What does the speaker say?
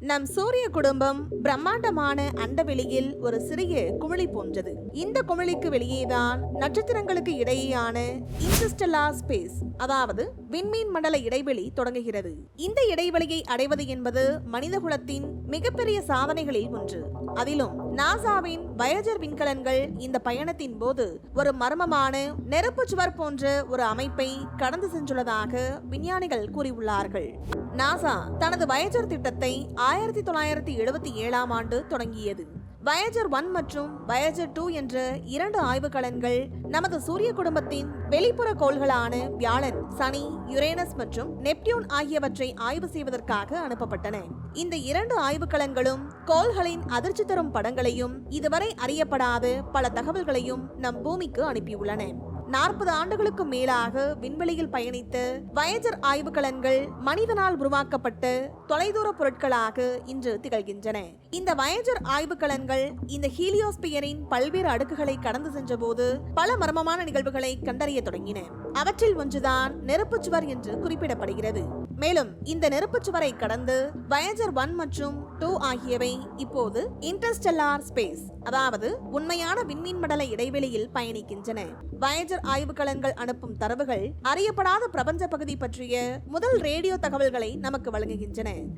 நம் சூரிய குடும்பம் பிரம்மாண்டமான அண்டவெளியில் ஒரு சிறிய குமிழி போன்றது. இந்த குமிழிக்கு வெளியேதான் நட்சத்திரங்களுக்கு இடையேயான இன்டர்ஸ்டெல்லார் ஸ்பேஸ் அதாவது விண்மீன் மண்டல இடைவெளி தொடங்குகிறது. இந்த இடைவெளியை அடைவது என்பது மனிதகுலத்தின் மிகப்பெரிய சாதனைகளில் ஒன்று. அதிலும் நாசாவின் வயஜர் விண்கலன்கள் இந்த பயணத்தின் போது ஒரு மர்மமான நெருப்பு சுவர் போன்ற ஒரு அமைப்பை கடந்து சென்றுள்ளதாக விஞ்ஞானிகள் கூறியுள்ளார்கள். நாசா தனது வயஜர் திட்டத்தை ஆயிரத்தி தொள்ளாயிரத்தி எழுபத்தி ஏழாம் ஆண்டு தொடங்கியது. வயஜர் ஒன் மற்றும் வயஜர் டூ என்ற இரண்டு ஆய்வுக்கலன்கள் நமது சூரிய குடும்பத்தின் வெளிப்புற கோள்களான வியாழன் சனி யுரேனஸ் மற்றும் நெப்டியூன் ஆகியவற்றை ஆய்வு செய்வதற்காக அனுப்பப்பட்டன. இந்த இரண்டு ஆய்வுக்கலன்களும் கோள்களின் அதிர்ச்சி தரும் படங்களையும் இதுவரை அறியப்படாத பல தகவல்களையும் நம் பூமிக்கு அனுப்பியுள்ளன. நாற்பது ஆண்டுகளுக்கு மேலாக விண்வெளியில் பயணித்த வயஜர் ஆய்வுக்கலன்கள் மனிதனால் உருவாக்கப்பட்டு தொலைதூர பொருட்களாக இன்று திகழ்கின்றன. இந்த வயஜர் ஆய்வுக்கலன்கள் இந்த ஹீலியோஸ்பியரின் பல்வேறு அடுக்குகளை கடந்து சென்றபோது பல மர்மமான நிகழ்வுகளை கண்டறிய தொடங்கின. அவற்றில் ஒன்றுதான் நெருப்புச் சுவர் என்று குறிப்பிடப்படுகிறது. மேலும் இந்த நெருப்புச் சுவரை கடந்து வயஜர் ஒன் மற்றும் டூ ஆகியவை இப்போது இன்டர்ஸ்டெல்லார் ஸ்பேஸ் அதாவது உண்மையான விண்மீன் மண்டல இடைவெளியில் பயணிக்கின்றன. வயஜர் ஆய்வுக்கலன்கள் அனுப்பும் தரவுகள் அறியப்படாத பிரபஞ்ச பகுதி பற்றிய முதல் ரேடியோ தகவல்களை நமக்கு வழங்குகின்றன.